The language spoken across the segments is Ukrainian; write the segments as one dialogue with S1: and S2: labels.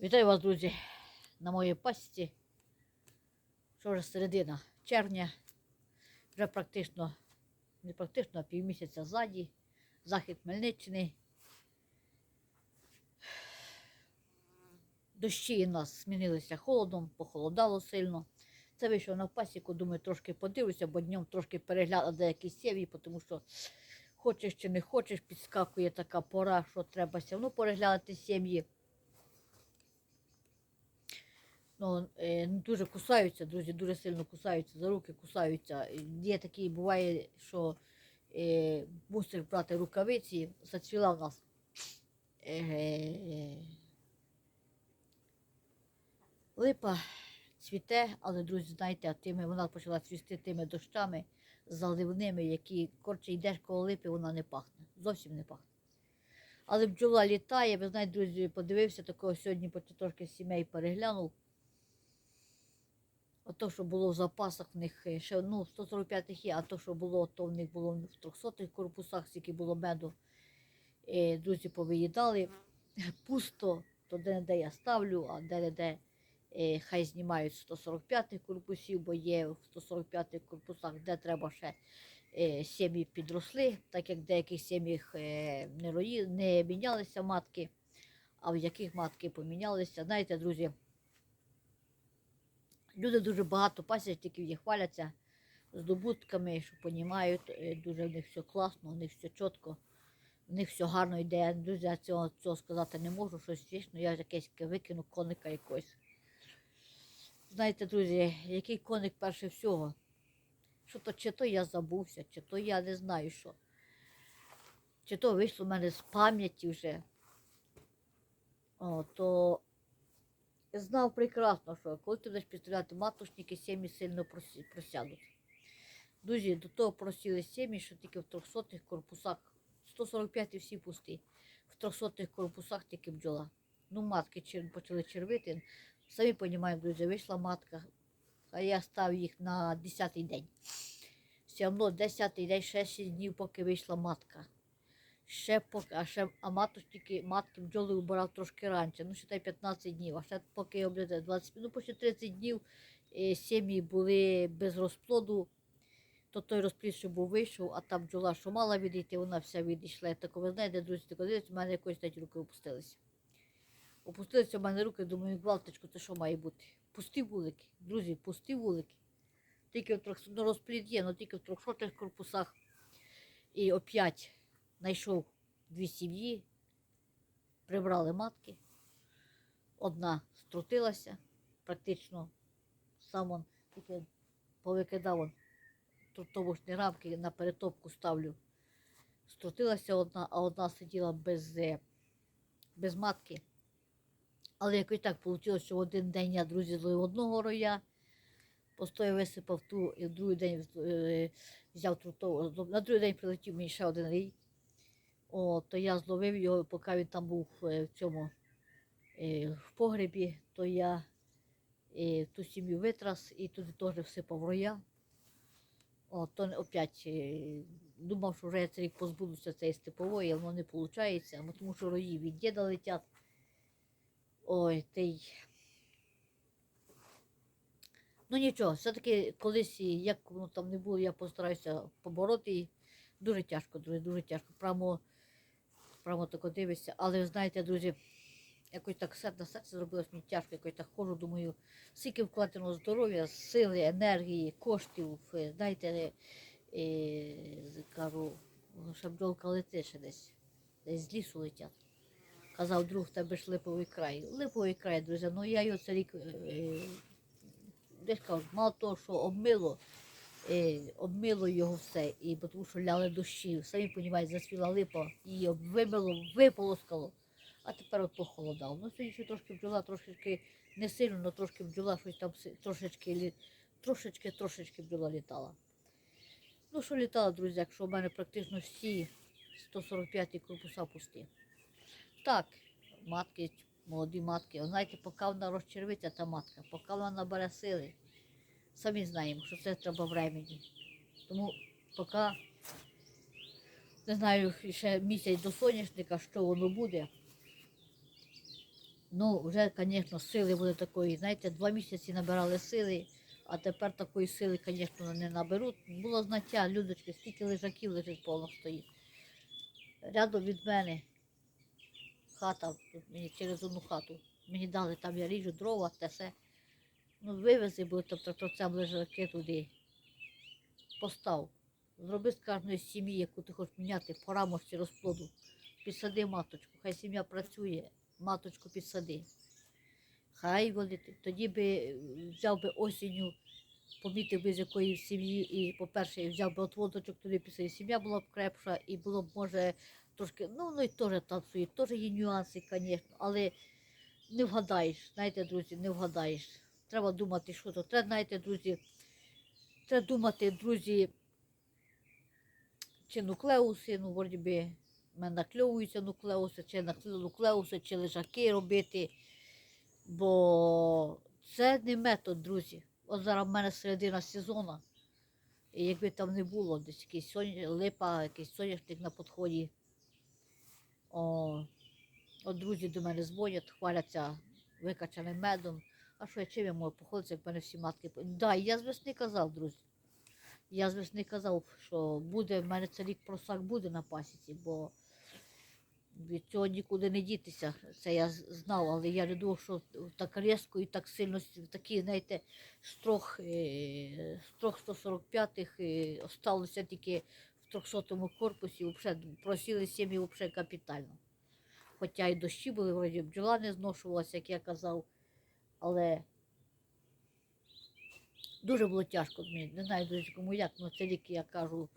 S1: Вітаю вас, друзі, на моїй пасіці. Що вже середина червня, вже практично, не практично, а півмісяця ззаді, захід Хмельниччини. Дощі у нас змінилися холодом, похолодало сильно. Це вийшов на пасіку, думаю, трошки подивлюся, бо днем трошки перегляну деякі сім'ї, тому що хочеш чи не хочеш, підскакує така пора, що треба все одно переглянути сім'ї. Ну, е, ну, дуже кусаються, друзі, дуже сильно кусаються, за руки кусаються. Є такі, буває, що е, мусиш брати рукавиці, зацвіла в нас. Е, липа цвіте, але, друзі, знаєте, тими, вона почала цвісти тими дощами заливними, які коротше йдеш коло липи, вона не пахне. Зовсім не пахне. Але бджола літає, ви знаєте, друзі, подивився такого сьогодні, трошки сімей переглянув. Ото, що було в запасах в них е, ще ну, 145 є, а то, що було, то в них було в 300 корпусах, скільки було меду. Е, друзі повиїдали. Пусто, то де-не-де я ставлю, а де-не-де е, хай знімають 145 корпусів, бо є в 145-х корпусах, де треба ще сім'ї підросли, так як в деяких сім'ях не, рої, не мінялися матки, а в яких матки помінялися. Знаєте, друзі, люди дуже багато пасічників є хваляться здобутками, що понімають, е, дуже в них все класно, у них все чітко, в них все гарно йде. Я цього, цього сказати не можу, щось вічно, я якесь викину коника якогось. Знаєте, друзі, який коник перше всього? Що то чи то я забувся, чи то я не знаю що. Чи то вийшло в мене з пам'яті вже. О, то знав прекрасно, що коли ти будеш підстріляти матушники, сім'ї сильно просядуть. Друзі, до того просіли сім'ї, що тільки в 300 корпусах, 145 і всі пусті, в 300 корпусах тільки бджола. Ну, матки почали червити. Самі розуміємо, друзі, вийшла матка, а я став їх на 10-й день. Все одно 10-й день, ще 6 днів, поки вийшла матка. Ще поки, а ще а матушники, матки бджоли убирав трошки раніше, ну ще й 15 днів, а ще поки облізе 20, ну почти 30 днів е, сім'ї були без розплоду, то той розплід, що був вийшов, а та бджола, що мала відійти, вона вся відійшла. Так ви знаєте, друзі, так дивіться, в мене якось навіть руки опустилися. Опустилися в мене руки, думаю, гвалточку, це що має бути? Пусті вулики, друзі, пусті вулики. Тільки в трьох, ну, розплід є, але тільки в 300 корпусах. І опять знайшов дві сім'ї, прибрали матки. Одна струтилася, практично сам он тільки повикидав он трутовочні рамки, на перетопку ставлю. Струтилася одна, а одна сиділа без, е, без матки. Але якось так вийшло, що в один день я, друзі, злив одного роя, постояв висипав ту, і в другий день е, взяв трутову. На другий день прилетів мені ще один рій. О, то я зловив його, поки він там був е, в цьому е, в погребі, то я е, ту сім'ю витрас і туди теж всипав роя. О, то опять думав, що вже цей рік позбудуся цієї степової, воно не виходить, тому що рої від діда летять. Ой, ти. й- Ну нічого, все-таки колись, як воно там не було, я постараюся побороти. Дуже тяжко, друзі, дуже тяжко. Прямо, прямо тако дивишся. Але знаєте, друзі, якось так серце на серце зробилось мені тяжко, якось так ходжу, думаю, скільки вкладено здоров'я, сили, енергії, коштів. е, Знаєте, е, е, кажу, ну, ще бджолка летить ще десь, десь з лісу летять. Казав, друг, тебе ж липовий край. Липовий край, друзі, ну я його це рік десь кажу, мало того, що обмило, обмило його все, і тому що ляли дощі. Самі розумієте, засвіла липа, її вимило, виполоскало, а тепер от похолодав. Ну, сьогодні ще трошки бджола, трошечки не сильно, але трошки бджола, щось там трошечки, трошечки, трошечки бджола літала. Ну, що літала, друзі, якщо в мене практично всі 145 корпуса пусті. Так, матки, молоді матки. Знаєте, поки вона розчервиться, та матка, поки вона набере сили, самі знаємо, що це треба времені. Тому поки не знаю, ще місяць до соняшника, що воно буде. Ну, вже, звісно, сили були такої, знаєте, два місяці набирали сили, а тепер такої сили, звісно, не наберуть. Було знаття, людочки, скільки лежаків лежить повно стоїть. Рядом від мене хата, мені через одну хату. Мені дали там, я ріжу дрова, те все. Ну, вивези, бо тобто тротцем лежаки туди. Постав. Зроби з кожної сім'ї, яку ти хочеш міняти, по рамочці розплоду. Підсади маточку, хай сім'я працює, маточку підсади. Хай вони тоді би е, взяв би осінню, помітив би з якої сім'ї, і, по-перше, взяв би отводочок туди після сім'я була б крепша, і було б, може, трошки, ну, ну і теж свої, теж є нюанси, звісно, але не вгадаєш, знаєте, друзі, не вгадаєш. Треба думати, що то. Треба, знаєте, друзі, треба думати, друзі, чи нуклеуси, ну, вроді би, мене накльовуються нуклеуси, чи нуклеуси, чи лежаки робити. Бо це не метод, друзі. От зараз в мене середина сезону. І якби там не було, десь якийсь соня, липа, якийсь соняшник на підході. О, от друзі до мене дзвонять, хваляться викачаним медом. А що я чим я можу походити, як мене всі матки. по- Да, я з весни казав, друзі. Я з весни казав, що буде, в мене це рік просак буде на пасіці, бо від цього нікуди не дітися. Це я знав, але я не думав, що так різко і так сильно такі, знаєте, строх, е, строх 145-х е, осталося тільки в 300-му корпусі, взагалі просіли сім'ї капітально. Хоча і дощі були, вроді бджола не зношувалася, як я казав, але дуже було тяжко мені. Не знаю, друзі, кому як, але це рік я кажу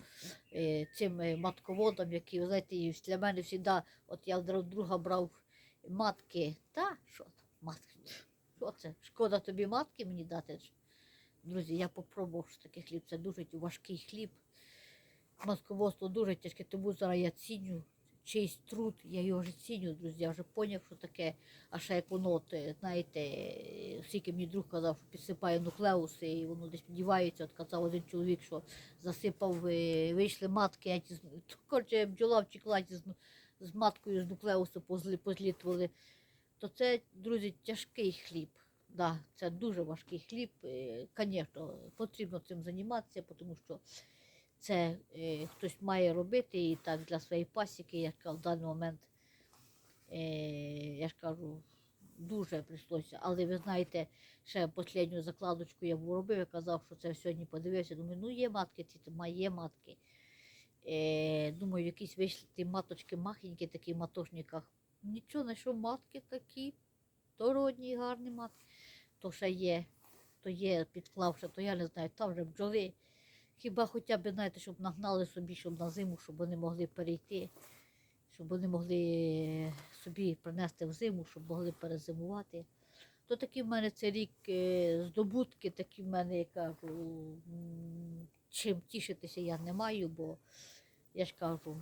S1: е, цим е, матководам, які, ви знаєте, для мене завжди, от я в друга брав матки. Та що матки? Що це? Шкода тобі матки мені дати? Друзі, я попробував що таке хліб. Це дуже важкий хліб. Матководство дуже тяжке, тому зараз я ціню чийсь труд, я його вже ціню, друзі, я вже поняв, що таке. А ще як воно, е, знаєте, е, скільки мені друг казав, що підсипає нуклеуси, і воно десь підівається. От казав один чоловік, що засипав, е, вийшли матки, а ті, коротше, бджола втекла ті з, з маткою з нуклеусу позлі, позлітували. То це, друзі, тяжкий хліб. Да, це дуже важкий хліб. Звісно, потрібно цим займатися, тому що це е, хтось має робити і так для своєї пасіки, я ж кажу, в даний момент, е, я ж кажу, дуже прийшлося. Але ви знаєте, ще останню закладочку я робив, я казав, що це сьогодні подивився. Думаю, ну є матки, ці там є матки. Е, думаю, якісь вийшли ті маточки махенькі, такі в матошниках. Нічого, знайшов матки такі, то родні, гарні матки. То ще є, то є підклавши, то я не знаю, там вже бджоли. Хіба хоча б, знаєте, щоб нагнали собі, щоб на зиму, щоб вони могли перейти, щоб вони могли собі принести в зиму, щоб могли перезимувати. То такі в мене це рік е, здобутки, такі в мене, я кажу, чим тішитися я не маю, бо я ж кажу,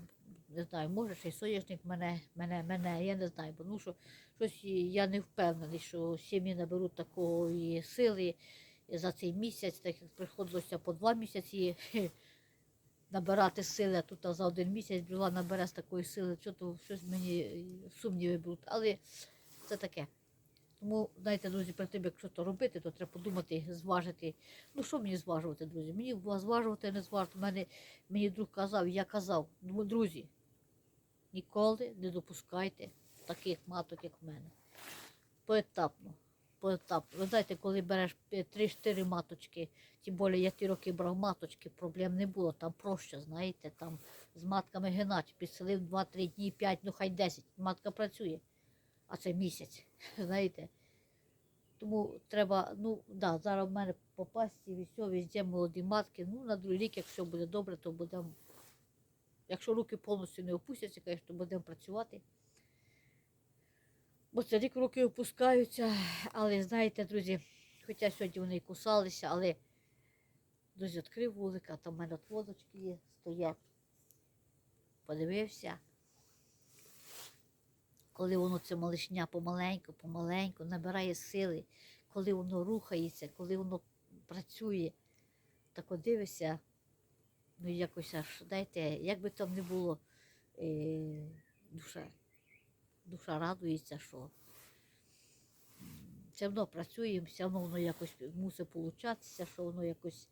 S1: не знаю, може ще й соняшник мене, мене, мене, я не знаю, бо ну що щось я не впевнений, що сім'ї наберуть такої сили за цей місяць, так як приходилося по два місяці набирати сили, а тут за один місяць бджола набере з такої сили, що то щось мені е, сумніви будуть. Але це таке. Тому, знаєте, друзі, перед тим, як щось робити, то треба подумати, зважити. Ну, що мені зважувати, друзі? Мені зважувати, не зважувати. Мене, мені друг казав, я казав, ну, друзі, ніколи не допускайте таких маток, як в мене. Поетапно. Поетапно. Ви знаєте, коли береш 3-4 маточки, тим більше я ті роки брав маточки, проблем не було, там проще, знаєте, там з матками генать, підселив 2-3 дні, 5, ну хай 10, матка працює, а це місяць, знаєте. Тому треба, ну да, зараз в мене по пасті, все, везде молоді матки. Ну, на другий рік, якщо буде добре, то будемо. Якщо руки повністю не опустяться, звісно, будемо працювати. Бо це рік руки опускаються, але знаєте, друзі, хоча сьогодні вони і кусалися, але друзі, відкрив вулика, там в мене от водочки є, стоять. Подивився. Коли воно це малишня помаленьку, помаленьку набирає сили, коли воно рухається, коли воно працює, так от дивишся, ну якось аж, знаєте, як би там не було, е, душа, душа радується, що все одно працюємо, все одно воно якось мусить получатися, що воно якось.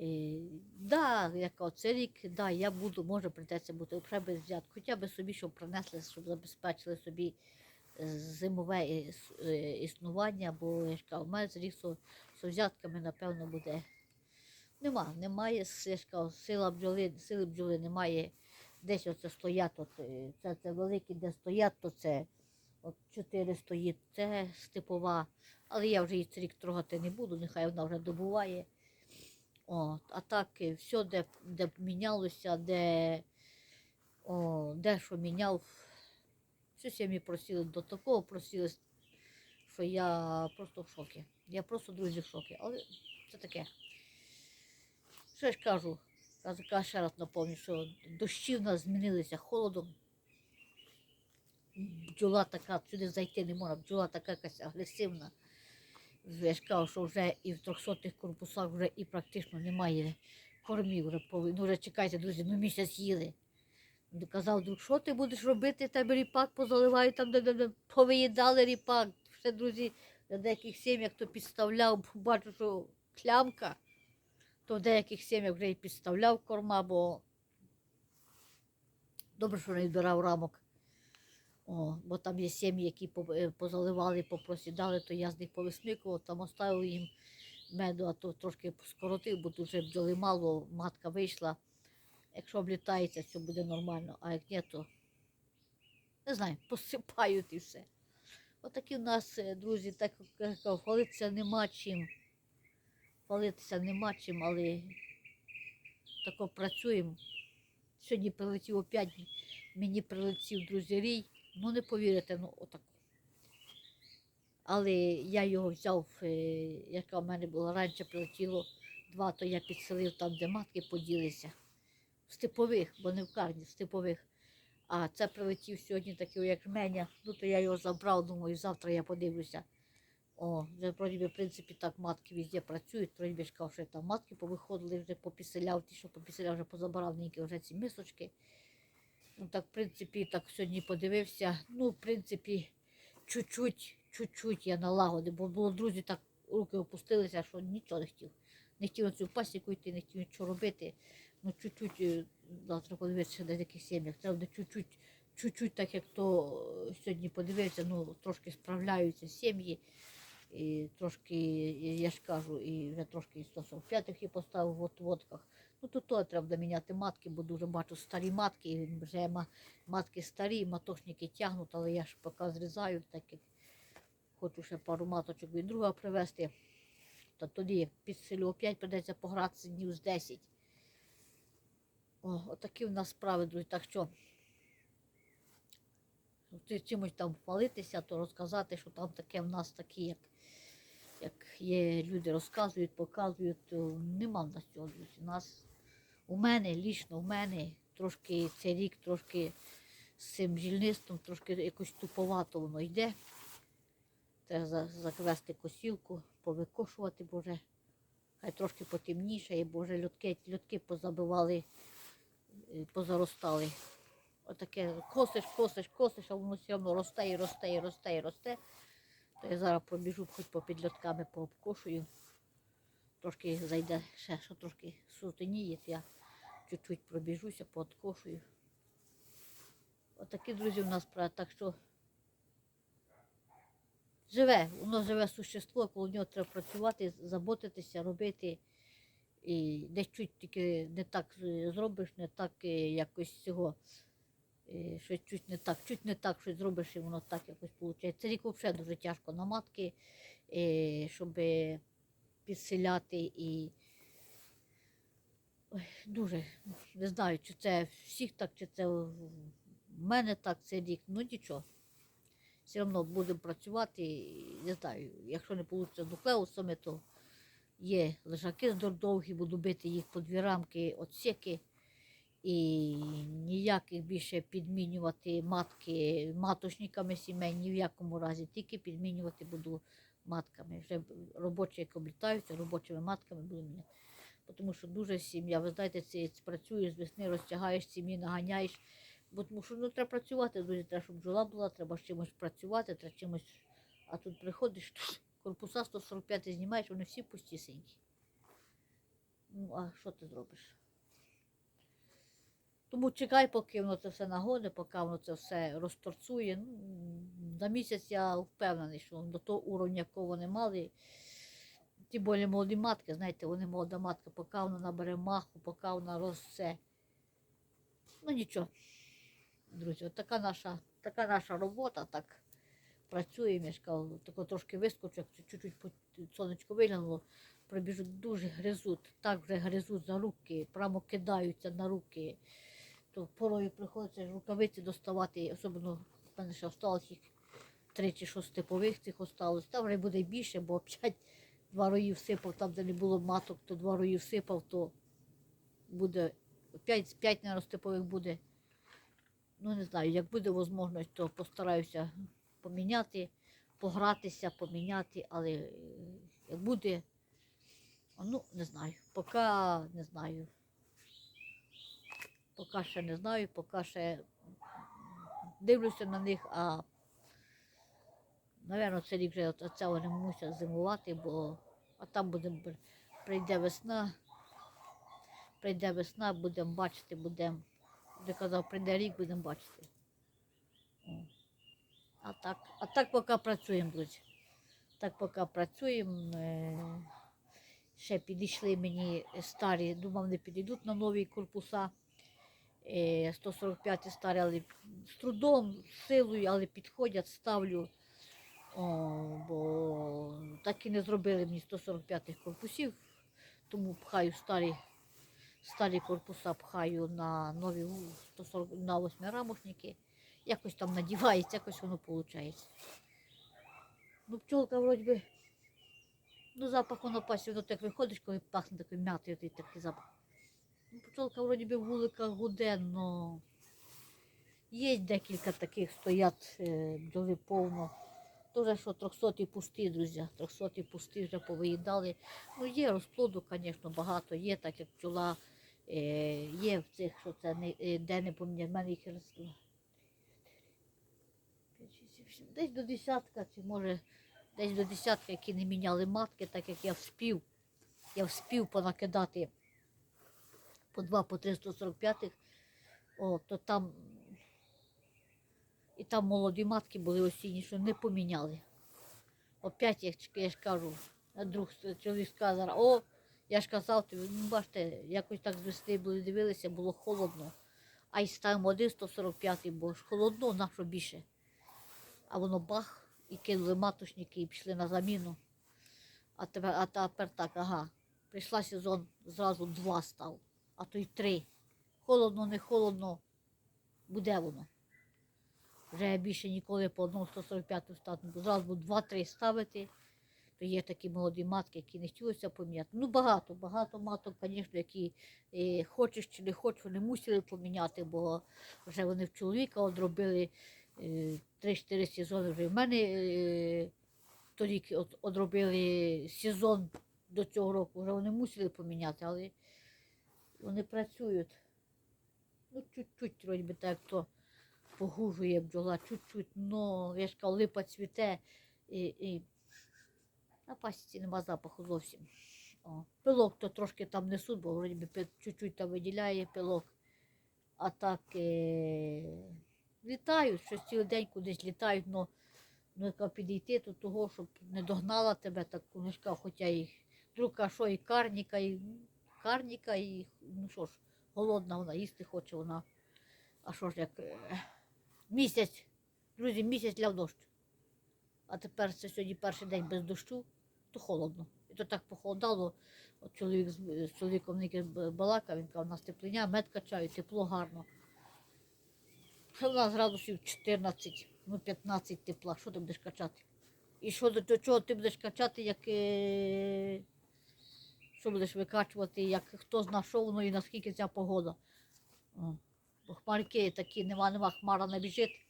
S1: Е, да, як оце рік, да, я буду, може прийдеться бути вже без взят. Хоча б собі, щоб принесли, щоб забезпечили собі е, зимове е, існування, бо я ж кажу, в мене з рік со взятками, напевно, буде. Нема, немає, я ж кажу, сила бджоли, сили бджоли немає. Десь оце стоять, от, е, це, це великі, де стоять, то це от чотири стоїть, це степова. Але я вже її цей рік трогати не буду, нехай вона вже добуває. От, а так е, все, де, де мінялося, де, о, де що міняв, всю сім'ї просили до такого просили, що я просто в шокі. Я просто, друзі, в шокі. Але це таке. Що я ж кажу? Кажу, ще раз напомню, що дощі в нас змінилися холодом. Бджола така, сюди зайти не можна, бджола така якась агресивна. Я ж кажу, що вже і в 300 корпусах вже і практично немає кормів. Вже, ну вже чекайте, друзі, ну місяць їли. Він Казав, друг, що ти будеш робити? Тебе ріпак позаливають, там де, де, де повиїдали ріпак. Ще, друзі, на деяких сім'ях хто підставляв, бачу, що клямка, то в деяких сім'ях вже і підставляв корма, бо добре, що не відбирав рамок. О, бо там є сім'ї, які е, позаливали, попросідали, то я з них повисмикував, там оставив їм меду, а то трошки скоротив, бо дуже бджоли мало, матка вийшла. Якщо облітається, все буде нормально, а як ні, то не знаю, посипають і все. Отакі в нас, е, друзі, так хвалитися нема чим. Хвалитися нема чим, але тако працюємо. Сьогодні прилетів опять, мені прилетів друзі рій. Ну не повірите, ну отак. Але я його взяв, е, яка в мене була раніше прилетіло два, то я підселив там, де матки поділися. В степових, бо не в карні, в степових. А це прилетів сьогодні такий, як жменя. Ну то я його забрав, думаю, завтра я подивлюся. О, вже вроді в принципі, так матки везде працюють. Вроді ж що там матки повиходили, вже попіселяв, ті, що попіселяв, вже позабирав ніякі вже ці мисочки. Ну так, в принципі, так сьогодні подивився. Ну, в принципі, чуть-чуть, чуть-чуть я налагодив, бо було друзі так руки опустилися, що нічого не хотів. Не хотів на цю пасіку йти, не хотів нічого робити. Ну, чуть-чуть, е, завтра подивитися на таких сім'ях. Треба чуть-чуть, чуть-чуть, так як то е, сьогодні подивився, ну, трошки справляються сім'ї. І трошки, я ж кажу, і вже трошки і 145 і поставив в отводках. Ну, тут то треба доміняти матки, бо дуже бачу старі матки, і вже матки старі, матошники тягнуть, але я ж поки зрізаю, так як хочу ще пару маточок від друга привезти. То тоді підсилю опять придеться погратися днів з 10. О, отакі в нас справи, друзі. Так що чимось там хвалитися, то розказати, що там таке в нас такі, як, як є люди розказують, показують, то нема в нас цього, друзі. У нас у мене, лічно в мене трошки цей рік, трошки з цим жільництвом, трошки якось туповато воно йде. Треба заквести косілку, повикошувати, бо вже хай трошки потемніше, бо вже льотки, льотки позабивали, е, позаростали. Отаке косиш, косиш, косиш, а воно все одно росте і росте, і росте, і росте. То я зараз пробіжу, хоч попід льотками пообкошую. Трошки зайде ще, що трошки сутеніє, я чуть-чуть пробіжуся, пооткошую. Отакі, друзі, у нас справи. Так що живе, воно живе существо, коло нього треба працювати, заботитися, робити. І десь чуть тільки не так зробиш, не так е, якось цього. Е, Щось чуть не так, чуть не так щось зробиш, і воно так якось виходить. Це рік взагалі дуже тяжко на матки, е, щоб підселяти і Ой, дуже не знаю, чи це всіх так, чи це в мене так цей рік. Ну нічого. Все одно будемо працювати. Не знаю, якщо не вийде з нуклеусами, то є лежаки довгі, буду бити їх по дві рамки, отсіки. І ніяких більше підмінювати матки маточниками сімей, ні в якому разі, тільки підмінювати буду матками. Вже робочі, як облітаються, робочими матками буду міняти. Тому що дуже сім'я, ви знаєте, це працюєш з весни, розтягаєш сім'ї, наганяєш. Бо тому що ну, треба працювати, друзі, треба, щоб бджола була, треба з чимось працювати, треба чимось А тут приходиш, корпуса 145 знімаєш, вони всі пустісенькі. Ну, а що ти зробиш? Тому чекай, поки воно це все нагоне, поки воно це все розторцує. Ну, за місяць я впевнений, що до того уровня, якого вони мали. Ті болі молоді матки, знаєте, вони молода матка, поки вона набере маху, поки вона росте. Ну нічого, друзі, така наша, така наша робота, так працюємо, я ж кажу, тако трошки вискочу, як чуть-чуть сонечко виглянуло, прибіжуть дуже гризуть, так вже гризуть за руки, прямо кидаються на руки. То порою приходиться рукавиці доставати, особливо в мене ще осталось їх три чи що степових цих осталось. Там вже буде більше, бо п'ять два рої всипав, там, де не було маток, то два рої всипав, то буде п'ять, п'ять наверно, степових буде. Ну, не знаю, як буде можливість, то постараюся поміняти, погратися, поміняти, але е, як буде, ну, не знаю, поки не знаю. Поки ще не знаю, поки ще дивлюся на них, а Навірно, цей рік вже от це вони мусять зимувати, бо а там буде прийде весна. Прийде весна, будемо бачити, будемо. Де казав, прийде рік, будемо бачити. А так, а так поки працюємо, друзі. Так поки працюємо. Е, Ще підійшли мені старі, думав, не підійдуть на нові корпуса. Е, 145 старі, але з трудом, з силою, але підходять, ставлю. О, бо так і не зробили мені 145 корпусів, тому пхаю старі, старі корпуса пхаю на нові у- 140, на восьмирамошники. Якось там надівається, якось воно виходить. Ну, пчолка вроді би, ну запах воно пасі, воно так виходиш, коли пахне такою м'ятою, такий запах. Ну, пчолка вроді би в вуликах но є декілька таких стоять, е, бджоли повно. Тоже що 300 пусті, друзі, 300 пусті вже повиїдали. Ну, є розплоду, звісно, багато, є, так як пчола, е, є в цих, що це не, е, де не поміняли. В мене їх роз- десь до десятка, чи може десь до десятка, які не міняли матки, так як я вспів. Я вспів понакидати по два, по три 145, о, то там і там молоді матки були осінні, що не поміняли. Опять, як я ж кажу, друг чоловік сказав, о, я ж казав тобі, ну бачите, якось так з весни були дивилися, було холодно. А й ставимо один 145, бо ж холодно, на що більше. А воно бах, і кинули маточники і пішли на заміну. А тепер, а тепер так, ага. Прийшла сезон, зразу два став, а то й три. Холодно, не холодно, буде воно. Вже я більше ніколи по одному 145 стати не. Зразу два-три ставити. То є такі молоді матки, які не хотілося поміняти. Ну, багато, багато маток, звісно, які е, хочеш чи не хочеш, вони мусили поміняти, бо вже вони в чоловіка одробили е, 3-4 сезони. Вже в мене е, торік одробили сезон до цього року, вже вони мусили поміняти, але вони працюють. Ну, чуть-чуть, вроді би так, то погужує бджола, чуть-чуть, но я ж кажу, липа цвіте і, і на пасіці нема запаху зовсім. О. Пилок то трошки там несуть, бо вроді би чуть-чуть там виділяє пилок. А так е... літають, щось цілий день кудись літають, но ну, яка підійти до того, щоб не догнала тебе так книжка, хоча і друга, що і карніка, і карніка, і ну що ж, голодна вона, їсти хоче вона. А що ж як е, місяць, друзі, місяць ляв дощ. А тепер це сьогодні перший день без дощу, то холодно. І то так похолодало. От чоловік з, чоловіком ники балакав, він каже, у нас теплиня, мед качають, тепло гарно. У нас градусів 14, ну 15 тепла, що ти будеш качати? І що до чого ти будеш качати, як е, що будеш викачувати, як хто зна, що воно і наскільки ця погода. Бо хмарки такі, нема, нема, хмара набіжить.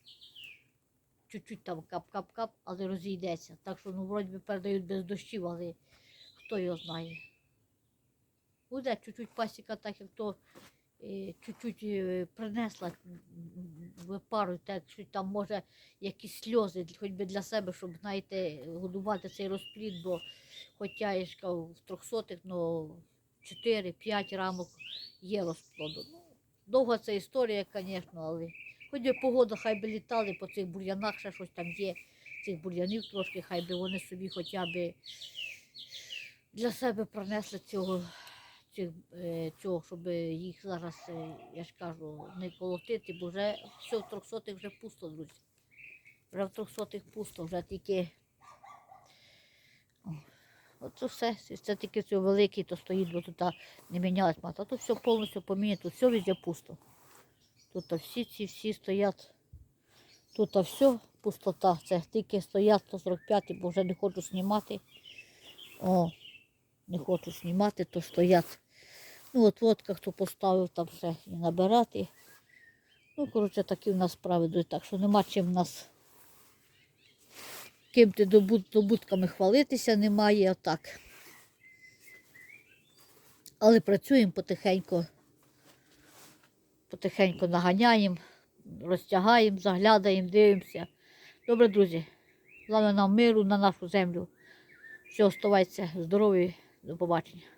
S1: Чуть-чуть там кап-кап-кап, але розійдеться. Так що, ну, вроді би передають без дощів, але хто його знає. Буде чуть-чуть пасіка, так як то чуть-чуть е, принесла пару, так що там може якісь сльози, хоч би для себе, щоб знаєте, годувати цей розплід, бо хоча я ж в трьохсотих, ну 4-5 рамок є розплоду. Ну, довга ця історія, звісно, але хоч би погода, хай би літали по цих бур'янах, ще щось там є, цих бур'янів трошки, хай би вони собі хоча б для себе принесли цього, цих, е, цього щоб їх зараз, е, я ж кажу, не колотити, бо вже все в трьохсотих вже пусто, друзі. Вже в трьохсотих пусто, вже тільки. Оце все. Це тільки все великий, то стоїть, бо тут не мінялась мата. А тут все повністю поміняно, тут все везде пусто. Тут всі ці всі стоять. Тут все пустота. Це тільки стоять 145, бо вже не хочу знімати. О, не хочу знімати, то стоять. Ну, от водка, хто поставив там все і набирати. Ну, коротше, такі в нас справи так що нема чим в нас ким-то добут- добутками хвалитися немає, отак. Але працюємо потихеньку, потихеньку наганяємо, розтягаємо, заглядаємо, дивимося. Добре, друзі, головне нам миру на нашу землю. Все, оставайтеся здорові, до побачення.